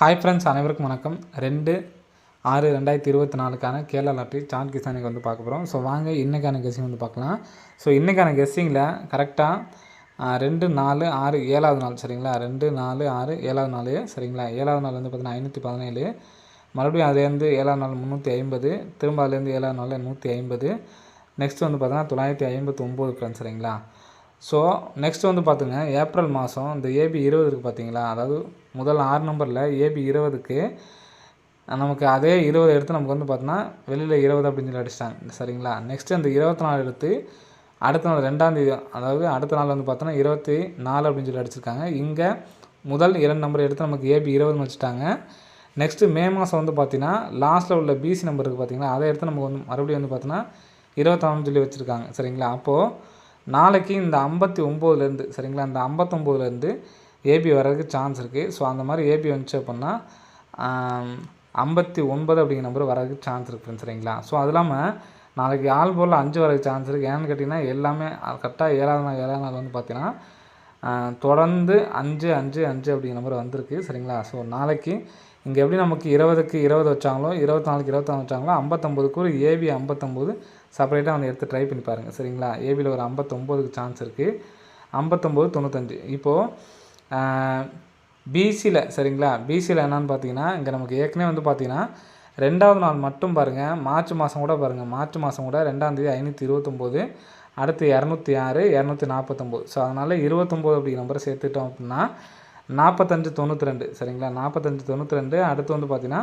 Hi friends அனைவருக்கும் வணக்கம். ரெண்டு ஆறு ரெண்டாயிரத்தி இருபத்தி நாலுக்கான கேரளா லாட்ரி சார்ட் கிசானுக்கு வந்து பார்க்க போகிறோம் ஸோ வாங்க இன்றைக்கான கெஸ்ஸிங் வந்து பார்க்கலாம். ஸோ இன்றைக்கான கெஸ்ஸிங்கில் கரெக்டாக ரெண்டு நாலு ஆறு ஏழாவது நாள் சரிங்களா? ரெண்டு நாலு ஆறு ஏழாவது நாள் சரிங்களா? ஏழாவது நாள் வந்து பார்த்தீங்கன்னா ஐநூற்றி பதினேழு. மறுபடியும் அதுலேருந்து ஏழாவது நாள் முந்நூற்றி ஐம்பது. திரும்ப அதுலேருந்து ஏழாவது நாள் நூற்றி ஐம்பது. நெக்ஸ்ட் வந்து பார்த்தீங்கன்னா தொள்ளாயிரத்தி ஐம்பத்தி ஒம்பது ஃப்ரெண்ட்ஸ் சரிங்களா? ஸோ நெக்ஸ்ட் வந்து பார்த்துங்க ஏப்ரல் மாதம் இந்த ஏபி இருபது இருக்குது பார்த்தீங்களா அதாவது முதல் ஆறு நம்பரில் ஏபி இருபதுக்கு நமக்கு அதே இருபது எடுத்து நமக்கு வந்து பார்த்தோன்னா வெளியில் இருபது அப்படின்னு சொல்லி அடிச்சிட்டாங்க. சரிங்களா? நெக்ஸ்ட்டு அந்த இருபத்தி நாலு எடுத்து அடுத்த நாள் ரெண்டாந்தேதி அதாவது அடுத்த நாள் வந்து பார்த்தோன்னா இருபத்தி நாலு அப்படின்னு சொல்லி அடிச்சிருக்காங்க. இங்கே முதல் இரண்டு நம்பர் எடுத்து நமக்கு ஏபி இருபதுன்னு வச்சுட்டாங்க. நெக்ஸ்ட்டு மே மாதம் வந்து பார்த்தீங்கன்னா லாஸ்ட்டில் உள்ள பிசி நம்பர் இருக்குது பார்த்தீங்களா அதை எடுத்து நமக்கு வந்து மறுபடியும் வந்து பார்த்தோன்னா இருபத்தாறுன்னு சொல்லி வச்சுருக்காங்க. சரிங்களா? அப்போது நாளைக்கு இந்த ஐம்பத்தி ஒம்போதுலேருந்து சரிங்களா? இந்த ஐம்பத்தொம்போதுலேருந்து ஏபி வர்றதுக்கு சான்ஸ் இருக்குது ஸோ அந்த மாதிரி ஏபி வந்துச்சு அப்படின்னா ஐம்பத்தி ஒன்பது அப்படிங்கிற நம்பர் வரதுக்கு சான்ஸ் இருக்குது சரிங்களா? ஸோ அது இல்லாமல் நாளைக்கு ஆள் போல் அஞ்சு வரதுக்கு சான்ஸ் இருக்குது ஏன்னு கேட்டிங்கன்னா எல்லாமே கரெக்டாக ஏழாவது நாள் ஏழாவது நாள் வந்து பார்த்தீங்கன்னா தொடர்ந்து அஞ்சு அஞ்சு அஞ்சு அப்படிங்கிற நம்பர் வந்திருக்கு சரிங்களா? ஸோ நாளைக்கு இங்கே எப்படி நமக்கு இருபதுக்கு இருபது வச்சாங்களோ இருபத்தி நாலுக்கு இருபத்தாறு வச்சாங்களோ ஐம்பத்தொம்போதுக்கு ஒரு ஏபி ஐம்பத்தொம்போது செப்பரேட்டாக வந்து எடுத்து ட்ரை பண்ணி பாருங்கள் சரிங்களா? ஏபியில் ஒரு ஐம்பத்தொம்போதுக்கு சான்ஸ் இருக்குது ஐம்பத்தொம்போது தொண்ணூத்தஞ்சு. இப்போது பிசியில் சரிங்களா? பிசியில் என்னன்னு பார்த்தீங்கன்னா இங்கே நமக்கு ஏற்கனவே வந்து பார்த்தீங்கன்னா ரெண்டாவது நாள் மட்டும் பாருங்கள் மார்ச் மாதம் கூட பாருங்கள் மார்ச் மாதம் கூட ரெண்டாந்தேதி ஐநூற்றி இருபத்தொம்போது அடுத்து இரநூத்தி ஆறு இரநூத்தி நாற்பத்தொம்போது. ஸோ அதனால் இருபத்தொம்போது அப்படிங்கிற நம்பரை சேர்த்துட்டோம் அப்படின்னா நாற்பத்தஞ்சு தொண்ணூற்றி ரெண்டு சரிங்களா? நாற்பத்தஞ்சு தொண்ணூற்றி ரெண்டு அடுத்து வந்து பார்த்தீங்கன்னா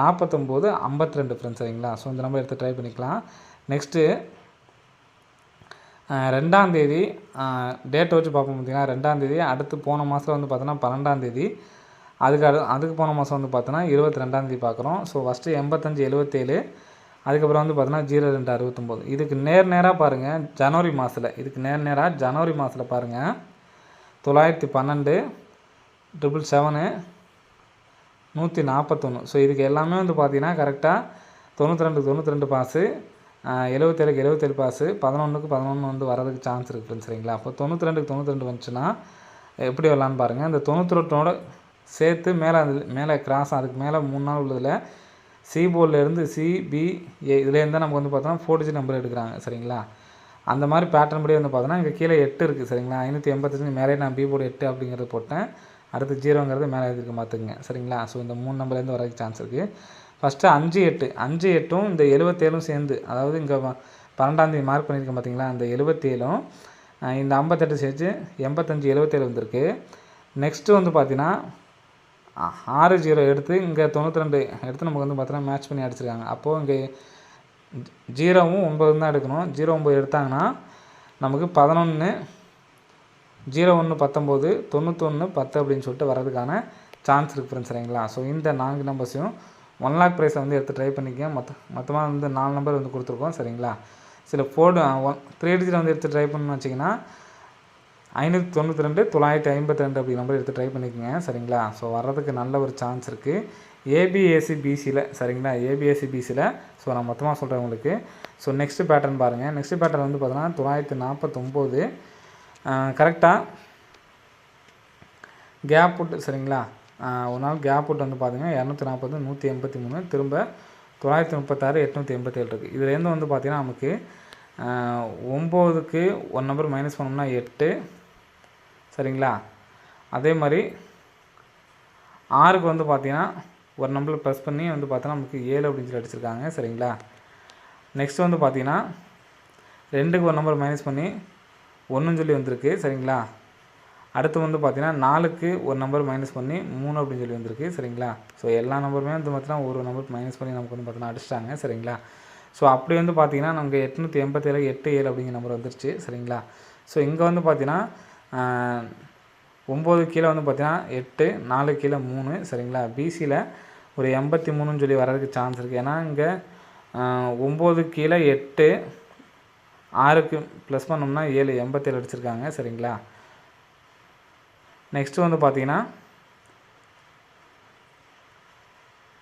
நாற்பத்தொம்போது ஐம்பத்தி ரெண்டு ஃப்ரெண்ட்ஸ் சரிங்களா? ஸோ இந்த நம்பர் எடுத்து ட்ரை பண்ணிக்கலாம். நெக்ஸ்ட்டு ரெண்டாந்தேதி டேட்டை வச்சு பார்ப்போம் பார்த்தீங்கன்னா ரெண்டாந்தேதி அடுத்து போன மாதம் வந்து பார்த்தோன்னா பன்னெண்டாந்தேதி அதுக்கு அடு அதுக்கு போன மாதம் வந்து பார்த்தோன்னா இருபத்தி ரெண்டாந்தேதி பார்க்குறோம் ஸோ ஃபஸ்ட்டு எண்பத்தஞ்சு எழுபத்தேழு அதுக்கப்புறம் வந்து பார்த்தோன்னா ஜீரோ ரெண்டு அறுபத்தொம்போது. இதுக்கு நேர் நேராக பாருங்கள் ஜனவரி மாதத்தில் இதுக்கு நேர் நேராக ஜனவரி மாதத்தில் பாருங்கள் தொள்ளாயிரத்தி பன்னெண்டு ட்ரிபிள் செவனு நூற்றி நாற்பத்தொன்று ஸோ இதுக்கு எல்லாமே வந்து பார்த்தீங்கன்னா கரெக்டாக தொண்ணூற்றி ரெண்டு தொண்ணூற்றி ரெண்டு பாஸு எழுபத்தேழுக்கு எழுபத்தேழு பாஸு பதினொன்றுக்கு பதினொன்று வந்து வரதுக்கு சான்ஸ் இருக்குது ஃப்ரெண்ட்ஸ் சரிங்களா? அப்போ தொண்ணூற்றி ரெண்டுக்கு தொண்ணூற்றி ரெண்டு வந்துச்சுன்னா எப்படி வரலான்னு பாருங்கள் இந்த தொண்ணூற்றி சேர்த்து மேலே அது மேலே கிராஸ் அதுக்கு மேலே மூணு நாள் உள்ளதில் சி போர்டிலேருந்து சிபிஏ இதுலேருந்து தான் நமக்கு வந்து பார்த்தோன்னா ஃபோர்டிஜி நம்பர் எடுக்கிறாங்க சரிங்களா? அந்த மாதிரி பேட்டர்ன் படி வந்து பார்த்தோன்னா இங்கே கீழே எட்டு இருக்குது சரிங்களா? ஐநூற்றி எண்பத்தஞ்சு மேலே நான் பி போர்டு எட்டு அப்படிங்கிறது போட்டேன். அடுத்து ஜீரோங்கிறது மேலே எழுதிருக்க பார்த்துக்குங்க சரிங்களா? ஸோ இந்த மூணு நம்பர்லேருந்து வரதுக்கு சான்ஸ் இருக்குது ஃபஸ்ட்டு அஞ்சு எட்டு. அஞ்சு எட்டும் இந்த எழுபத்தேழும் சேர்ந்து அதாவது இங்கே பன்னெண்டாந்தேதி மார்க் பண்ணியிருக்கேன் பார்த்தீங்களா அந்த எழுபத்தேழும் இந்த ஐம்பத்தெட்டு சேர்த்து எண்பத்தஞ்சு எழுபத்தேழு வந்திருக்கு. நெக்ஸ்ட்டு வந்து பார்த்தீங்கன்னா ஆறு ஜீரோ எடுத்து இங்கே தொண்ணூற்றி ரெண்டு எடுத்து நமக்கு வந்து பார்த்தீங்கன்னா மேட்ச் பண்ணி அடிச்சிருக்காங்க. அப்போது இங்கே ஜீரோவும் ஒன்பது தான் எடுக்கணும். ஜீரோ ஒம்பது எடுத்தாங்கன்னா நமக்கு பதினொன்று ஜீரோ ஒன்று பத்தொம்போது தொண்ணூத்தொன்று பத்து அப்படின்னு சொல்லிட்டு வர்றதுக்கான சான்ஸ் இருக்குது ஃப்ரெண்ட்ஸ் சரிங்களா? ஸோ இந்த நான்கு நம்பர்ஸையும் ஒன் லேக் ப்ரைஸை வந்து எடுத்து ட்ரை பண்ணிக்க மொத்த மொத்தமாக வந்து நாலு நம்பர் வந்து கொடுத்துருக்கோம் சரிங்களா? சில ஃபோர்டு ஒன் த்ரீ டிஜிட் வந்து எடுத்து ட்ரை பண்ணணும்னு வச்சிங்கன்னா ஐநூற்றி தொண்ணூற்றி ரெண்டு தொள்ளாயிரத்தி ஐம்பத்தி ரெண்டு அப்படி நம்பர் எடுத்து ட்ரை பண்ணிக்கோங்க சரிங்களா? ஸோ வர்றதுக்கு நல்ல ஒரு சான்ஸ் இருக்குது ஏபிஎஸ்சி பிசியில் சரிங்களா? ஏபிஎஸ்சி பிசியில் ஸோ நான் மொத்தமாக சொல்கிறேன் உங்களுக்கு. ஸோ நெக்ஸ்ட்டு பேட்டர்ன் பாருங்கள் நெக்ஸ்ட் பேட்டர்ன் வந்து பார்த்தோன்னா தொள்ளாயிரத்தி நாற்பத்தொம்போது கரெக்டாக கேப் விட்டு சரிங்களா? ஒரு நாள் கேப் விட்டு வந்து பார்த்தீங்கன்னா இரநூத்தி நாற்பது நூற்றி எண்பத்தி மூணு திரும்ப தொள்ளாயிரத்தி முப்பத்தாறு எட்நூற்றி எண்பத்தேழு இருக்குது இதுலேருந்து வந்து பார்த்திங்கன்னா நமக்கு ஒம்போதுக்கு ஒன் நம்பர் மைனஸ் பண்ணோம்னா எட்டு. சரிங்களா? அதே மாதிரி ஆறுக்கு வந்து பார்த்திங்கன்னா ஒரு நம்பர் ப்ளஸ் பண்ணி வந்து பார்த்தோன்னா நமக்கு ஏழு அப்படின்னு சொல்லி அடிச்சிருக்காங்க. சரிங்களா? நெக்ஸ்ட் வந்து பார்த்திங்கன்னா ரெண்டுக்கு ஒரு நம்பர் மைனஸ் பண்ணி ஒன்றுன்னு சொல்லி வந்திருக்கு சரிங்களா? அடுத்து வந்து பார்த்திங்கன்னா நாலுக்கு ஒரு நம்பர் மைனஸ் பண்ணி மூணு அப்படின்னு சொல்லி வந்திருக்கு சரிங்களா? ஸோ எல்லா நம்பருமே வந்து பார்த்தீங்கன்னா ஒரு நம்பர் மைனஸ் பண்ணி நமக்கு வந்து பார்த்தீங்கன்னா அடிச்சிட்டாங்க சரிங்களா? ஸோ அப்படி வந்து பார்த்திங்கன்னா நமக்கு எட்நூற்றி எண்பத்தேழு எட்டு ஏழு அப்படிங்கிற நம்பர் வந்துருச்சு சரிங்களா? ஸோ இங்கே வந்து பார்த்திங்கன்னா ஒம்பது கீழே வந்து பார்த்திங்கன்னா எட்டு நாலு கீழே மூணு சரிங்களா? பிசியில் ஒரு எண்பத்தி மூணுன்னு சொல்லி வர்றதுக்கு சான்ஸ் இருக்குது ஏன்னா இங்கே ஒம்பது கீழே எட்டு ஆறுக்கு ப்ளஸ் பண்ணோம்னா ஏழு எண்பத்தேழு அடிச்சிருக்காங்க. சரிங்களா? நெக்ஸ்ட்டு வந்து பார்த்தீங்கன்னா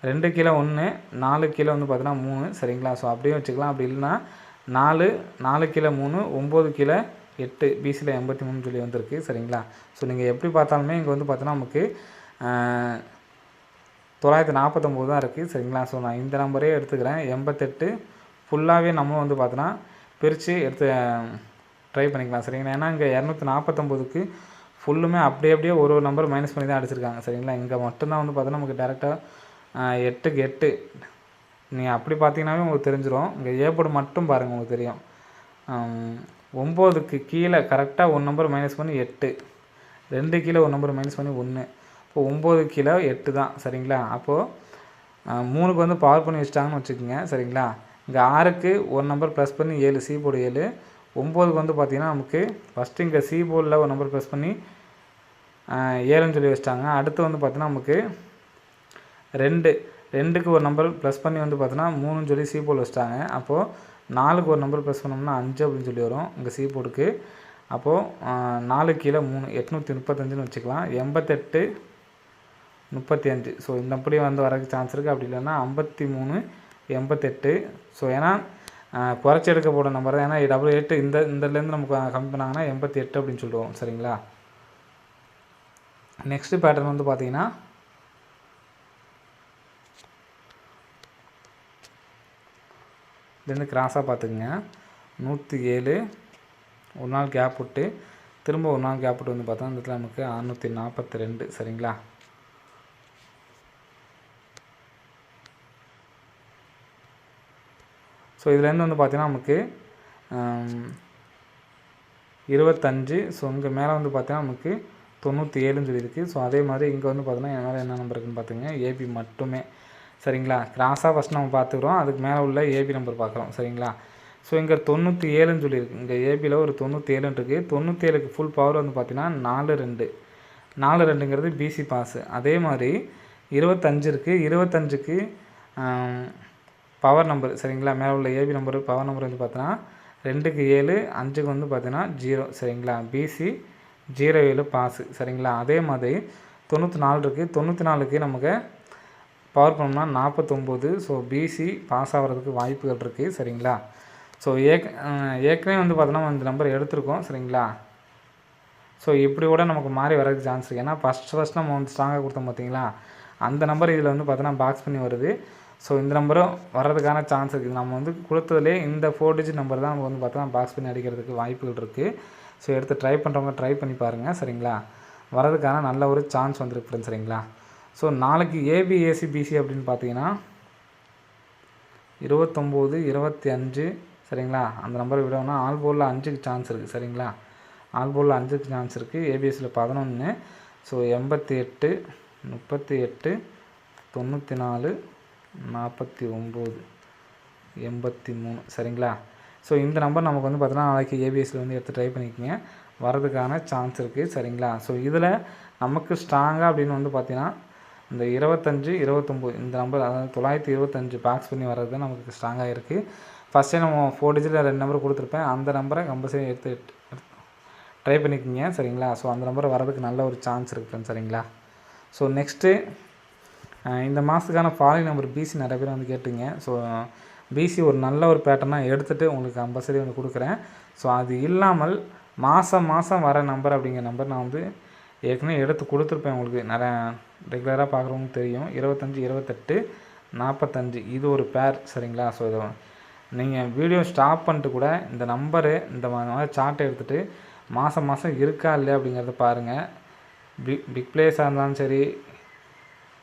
ரெண்டு கிலோ ஒன்று நாலு கிலோ வந்து பார்த்தீங்கன்னா மூணு. சரிங்களா? ஸோ அப்படியே வச்சுக்கலாம். அப்படி இல்லைன்னா நாலு நாலு கிலோ மூணு ஒம்பது கிலோ எட்டு பிசியில் எண்பத்தி மூணு சொல்லி வந்திருக்கு. சரிங்களா? ஸோ நீங்கள் எப்படி பார்த்தாலுமே இங்கே வந்து பார்த்தோன்னா நமக்கு தொள்ளாயிரத்தி நாற்பத்தொம்போது தான் இருக்குது சரிங்களா? ஸோ நான் இந்த நம்பரே எடுத்துக்கிறேன். எண்பத்தெட்டு ஃபுல்லாகவே நம்ம வந்து பார்த்தோன்னா பிரித்து எடுத்து ட்ரை பண்ணிக்கலாம் சரிங்களா? ஏன்னா இங்கே இரநூத்தி நாற்பத்தொம்போதுக்கு ஃபுல்லுமே அப்படியே அப்படியே ஒரு ஒரு நம்பர் மைனஸ் பண்ணி தான் அடிச்சிருக்காங்க சரிங்களா? இங்கே மட்டும்தான் வந்து பார்த்தோன்னா நமக்கு டேரெக்டாக எட்டுக்கு எட்டு. நீங்கள் அப்படி பார்த்தீங்கன்னாவே உங்களுக்கு தெரிஞ்சிடும் இங்கே ஏபோர்டு மட்டும் பாருங்கள் உங்களுக்கு தெரியும். ஒம்போதுக்கு கீழே கரெக்டாக ஒன் நம்பர் மைனஸ் பண்ணி எட்டு. ரெண்டு கீழே ஒரு நம்பர் மைனஸ் பண்ணி ஒன்று இப்போ ஒம்பது கிலோ எட்டு தான் சரிங்களா? அப்போது மூணுக்கு வந்து பவர் பண்ணி வச்சிட்டாங்கன்னு வச்சுக்கோங்க சரிங்களா? இங்கே ஆறுக்கு ஒரு நம்பர் ப்ளஸ் பண்ணி ஏழு சி போர்டு ஏழு. ஒம்போதுக்கு வந்து பார்த்திங்கன்னா நமக்கு ஃபஸ்ட்டு இங்கே சி போர்டில் ஒரு நம்பர் ப்ளஸ் பண்ணி ஏழுன்னு சொல்லி வச்சிட்டாங்க. அடுத்து வந்து பார்த்தீங்கன்னா நமக்கு ரெண்டு. ரெண்டுக்கு ஒரு நம்பர் ப்ளஸ் பண்ணி வந்து பார்த்தோன்னா மூணுன்னு சொல்லி சி போர்டு வச்சிட்டாங்க. அப்போது நாலுக்கு ஒரு நம்பர் ப்ளஸ் பண்ணோம்னா அஞ்சு அப்படின்னு சொல்லி வரும் இங்கே சி போர்டுக்கு அப்போது நாலு கீழே மூணு எட்நூற்றி முப்பத்தஞ்சுன்னு வச்சுக்கலாம். எண்பத்தெட்டு முப்பத்தி அஞ்சு. ஸோ இந்த அப்படி வந்து வரக்கு சான்ஸ் இருக்குது அப்படி இல்லைன்னா ஐம்பத்தி மூணு எண்பத்தெட்டு ஸோ ஏன்னா குறைச்சி எடுக்க போட நம்பர் தான். ஏன்னா டபுள் எட்டு இந்த இந்தலேருந்து நமக்கு கம்மி பண்ணாங்கன்னா எண்பத்தி எட்டு அப்படின்னு சொல்லுவோம். சரிங்களா? நெக்ஸ்ட்டு பேட்டர்ன் வந்து பார்த்தீங்கன்னா இதுலேருந்து கிராஸாக பார்த்துக்குங்க. நூற்றி ஏழு ஒரு நாள் கேப் விட்டு திரும்ப ஒரு நாள் கேப் விட்டு வந்து பார்த்தா இந்த இடத்துல நமக்கு அறநூற்றி நாற்பத்தி ரெண்டு. சரிங்களா? ஸோ இதுலேருந்து வந்து பார்த்தீங்கன்னா நமக்கு இருபத்தஞ்சு. ஸோ இங்கே மேலே வந்து பார்த்தீங்கன்னா நமக்கு தொண்ணூற்றி ஏழுன்னு சொல்லியிருக்கு. ஸோ அதே மாதிரி இங்கே வந்து பார்த்தீங்கன்னா என் மேலே என்ன நம்பர் இருக்குன்னு பார்த்துங்க. ஏபி மட்டுமே. சரிங்களா? கிராஸாக ஃபஸ்ட் நம்ம பார்த்துக்குறோம். அதுக்கு மேலே உள்ள ஏபி நம்பர் பார்க்குறோம். சரிங்களா? ஸோ இங்கே தொண்ணூற்றி ஏழுன்னு சொல்லியிருக்கு. இங்கே ஏபியில் ஒரு தொண்ணூற்றி ஏழுன்னு இருக்குது தொண்ணூற்றி ஏழுக்கு ஃபுல் பவர் வந்து பார்த்திங்கன்னா நாலு ரெண்டு. நாலு ரெண்டுங்கிறது பிசி பாஸு அதே மாதிரி இருபத்தஞ்சு இருக்குது இருபத்தஞ்சுக்கு பவர் நம்பர் சரிங்களா? மேலே உள்ள ஏபி நம்பர் பவர் நம்பர் வந்து பார்த்தோன்னா ரெண்டுக்கு ஏழு அஞ்சுக்கு வந்து பார்த்தீங்கன்னா ஜீரோ சரிங்களா? பிசி ஜீரோ ஏழு பாஸு சரிங்களா? அதே மாதிரி தொண்ணூற்றி நாலு இருக்குது தொண்ணூற்றி நாலுக்கு நமக்கு பவர் பண்ணோம்னா நாற்பத்தொம்போது ஸோ பிசி பாஸ் ஆகிறதுக்கு வாய்ப்புகள் இருக்குது சரிங்களா? ஸோ ஏக் ஏற்கனவே வந்து பார்த்தோன்னா இந்த நம்பர் எடுத்திருக்கோம் சரிங்களா? ஸோ இப்படி கூட நமக்கு மாறி வரதுக்கு சான்ஸ் இருக்குது ஏன்னா ஃபஸ்ட் ஃபஸ்ட் நம்ம வந்து ஸ்ட்ராங்காக கொடுத்தோம் பார்த்தீங்களா அந்த நம்பர் இதில் வந்து பார்த்தோன்னா பாக்ஸ் பண்ணி வருது. ஸோ இந்த நம்பரும் வர்றதுக்கான சான்ஸ் இருக்குது நம்ம வந்து கொடுத்ததுலே இந்த ஃபோர் டிஜிட் நம்பர் தான் நம்ம வந்து பார்த்தோன்னா பாக்ஸ் பண்ணி அடிக்கிறதுக்கு வாய்ப்புகள் இருக்குது ஸோ எடுத்து ட்ரை பண்ணுறவங்க ட்ரை பண்ணி பாருங்கள் சரிங்களா? வரதுக்கான நல்ல ஒரு சான்ஸ் வந்துருக்கு ஃப்ரெண்ட்ஸ் சரிங்களா? ஸோ நாளைக்கு ஏபிஏசி பிசி அப்படின்னு பார்த்தீங்கன்னா இருபத்தொம்போது இருபத்தி அஞ்சு சரிங்களா? அந்த நம்பரை விடணும்னா ஆல் போலில் அஞ்சுக்கு சான்ஸ் இருக்குது சரிங்களா? ஆல் போலில் அஞ்சுக்கு சான்ஸ் இருக்குது ஏபிஎஸ்சியில் பதினொன்று ஸோ எண்பத்தி எட்டு முப்பத்தி எட்டு தொண்ணூற்றி நாலு நாற்பத்தி ஒம்பது எண்பத்தி மூணு. சரிங்களா? ஸோ இந்த நம்பர் நமக்கு வந்து பார்த்தீங்கன்னா நாளைக்கு ஏபிஎஸ்சில் வந்து எடுத்து ட்ரை பண்ணிக்கோங்க. வரதுக்கான சான்ஸ் இருக்குது சரிங்களா? ஸோ இதில் நமக்கு ஸ்ட்ராங்காக அப்படின்னு வந்து பார்த்தீங்கன்னா இந்த இருபத்தஞ்சு இருபத்தொம்போது இந்த நம்பர் அதாவது தொள்ளாயிரத்தி இருபத்தஞ்சு பாக்ஸ் பண்ணி வர்றது தான் நமக்கு ஸ்ட்ராங்காக இருக்குது ஃபஸ்ட்டே நம்ம ஃபோர் டிஜிட்டில் ரெண்டு நம்பர் கொடுத்துருப்பேன். அந்த நம்பரை கம்பல்சரி எடுத்து ட்ரை பண்ணிக்கோங்க. சரிங்களா? ஸோ அந்த நம்பர் வரதுக்கு நல்ல ஒரு சான்ஸ் இருக்குது சரிங்களா? ஸோ நெக்ஸ்ட்டு இந்த மாதத்துக்கான ஃபாலோயிங் நம்பர் பிசி நிறைய பேர் வந்து கேட்டுங்க. ஸோ பிசி ஒரு நல்ல ஒரு பேட்டர்னாக எடுத்துகிட்டு உங்களுக்கு கம்பல்சரி வந்து கொடுக்குறேன். ஸோ அது இல்லாமல் மாதம் மாதம் வர நம்பர் அப்படிங்கிற நம்பர் நான் வந்து ஏற்கனவே எடுத்து கொடுத்துருப்பேன் உங்களுக்கு. நிறையா ரெகுலராக பார்க்குறவங்க தெரியும். இருபத்தஞ்சி இருபத்தெட்டு நாற்பத்தஞ்சு இது ஒரு பேர் சரிங்களா? ஸோ இதை நீங்கள் வீடியோ ஸ்டாப் பண்ணிட்டு கூட இந்த நம்பரு இந்த மாதிரி சார்ட்டை எடுத்துகிட்டு மாதம் மாதம் இருக்கா இல்லையா அப்படிங்கிறத பாருங்கள் பிக் பிக் பிளேஸாக இருந்தாலும் சரி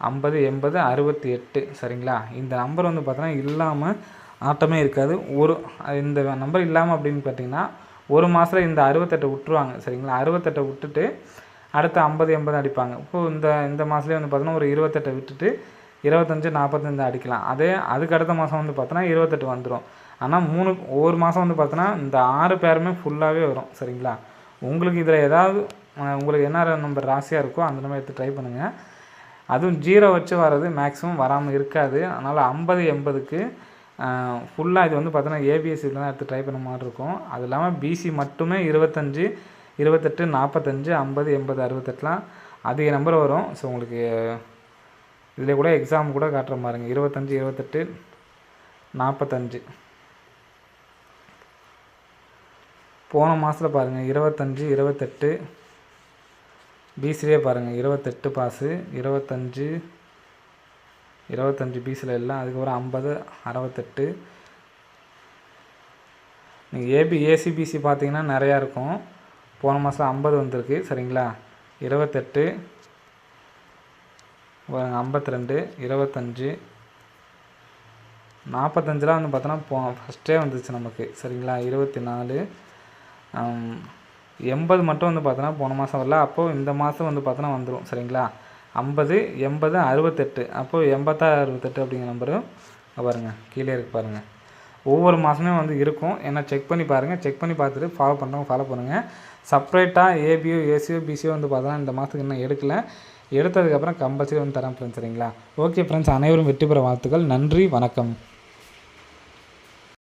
ஐம்பது எண்பது அறுபத்தி எட்டு சரிங்களா? இந்த நம்பர் வந்து பார்த்தோன்னா இல்லாமல் ஆட்டமே இருக்காது. ஒரு இந்த நம்பர் இல்லாமல் அப்படின்னு பார்த்தீங்கன்னா ஒரு மாதத்தில் இந்த அறுபத்தெட்டை விட்டுருவாங்க. சரிங்களா? அறுபத்தெட்டை விட்டுட்டு அடுத்து ஐம்பது எண்பது அடிப்பாங்க. இப்போது இந்த இந்த மாதத்துலேயே வந்து பார்த்தோன்னா ஒரு இருபத்தெட்டை விட்டுட்டு இருபத்தஞ்சு நாற்பத்தஞ்சு அடிக்கலாம். அதே அதுக்கு அடுத்த மாதம் வந்து பார்த்தோன்னா இருபத்தெட்டு வந்துடும் ஆனால் மூணு ஒவ்வொரு மாதம் வந்து பார்த்தோன்னா இந்த ஆறு பேருமே ஃபுல்லாகவே வரும். சரிங்களா? உங்களுக்கு இதில் ஏதாவது உங்களுக்கு என்ன நம்பர் ராசியாக இருக்கோ அந்த நம்பர் எடுத்து ட்ரை பண்ணுங்கள் அதுவும் ஜீரோ வச்சு வர்றது மேக்ஸிமம் வராமல் இருக்காது. அதனால் ஐம்பது எண்பதுக்கு ஃபுல்லாக இது வந்து பார்த்தோன்னா ஏபிஎஸ்சியில் தான் எடுத்து ட்ரை பண்ண மாதிரி இருக்கும். அது இல்லாமல் பிசி மட்டுமே இருபத்தஞ்சி இருபத்தெட்டு நாற்பத்தஞ்சு ஐம்பது எண்பது அறுபத்தெட்டுலாம் அதிக நம்பர் வரும். ஸோ உங்களுக்கு இதில் கூட எக்ஸாம் கூட காட்டுற மாதிரிங்க இருபத்தஞ்சி இருபத்தெட்டு நாற்பத்தஞ்சு போன மாதத்தில் பாருங்கள் இருபத்தஞ்சி இருபத்தெட்டு பிசிலே பாருங்கள் இருபத்தெட்டு பாஸு இருபத்தஞ்சு இருபத்தஞ்சி பீஸில் எல்லாம் அதுக்கப்புறம் ஐம்பது அறுபத்தெட்டு. நீங்கள் ஏபி ஏசிபிசி பார்த்தீங்கன்னா நிறையா இருக்கும். போன மாதம் ஐம்பது வந்திருக்கு. சரிங்களா? இருபத்தெட்டு ஐம்பத்தி ரெண்டு இருபத்தஞ்சி. நாற்பத்தஞ்செலாம் வந்து பார்த்தோன்னா போ ஃபஸ்ட்டே வந்துச்சு நமக்கு. சரிங்களா? இருபத்தி நாலு எண்பது மட்டும் வந்து பார்த்தோன்னா போன மாதம் வரல. அப்போது இந்த மாதம் வந்து பார்த்தோன்னா வந்துடும் சரிங்களா? ஐம்பது எண்பது அறுபத்தெட்டு. அப்போது எண்பத்தாறு அறுபத்தெட்டு அப்படிங்கிற நம்பரும் பாருங்கள் கீழே இருக்கு பாருங்கள் ஒவ்வொரு மாதமே வந்து இருக்கும். ஏன்னா செக் பண்ணி பாருங்கள் செக் பண்ணி பார்த்துட்டு ஃபாலோ பண்ணுறவங்க ஃபாலோ பண்ணுங்கள் செப்ரேட்டாக ஏபியோ ஏசியோ பிசியோ வந்து பார்த்தோன்னா இந்த மாதத்துக்கு இன்னும் எடுக்கலை. எடுத்ததுக்கப்புறம் கம்பல்சரி வந்து தரேன் ஃப்ரெண்ட்ஸ் சரிங்களா? ஓகே ஃப்ரெண்ட்ஸ் அனைவரும் வெற்றி பெற வாழ்த்துக்கள். நன்றி வணக்கம்.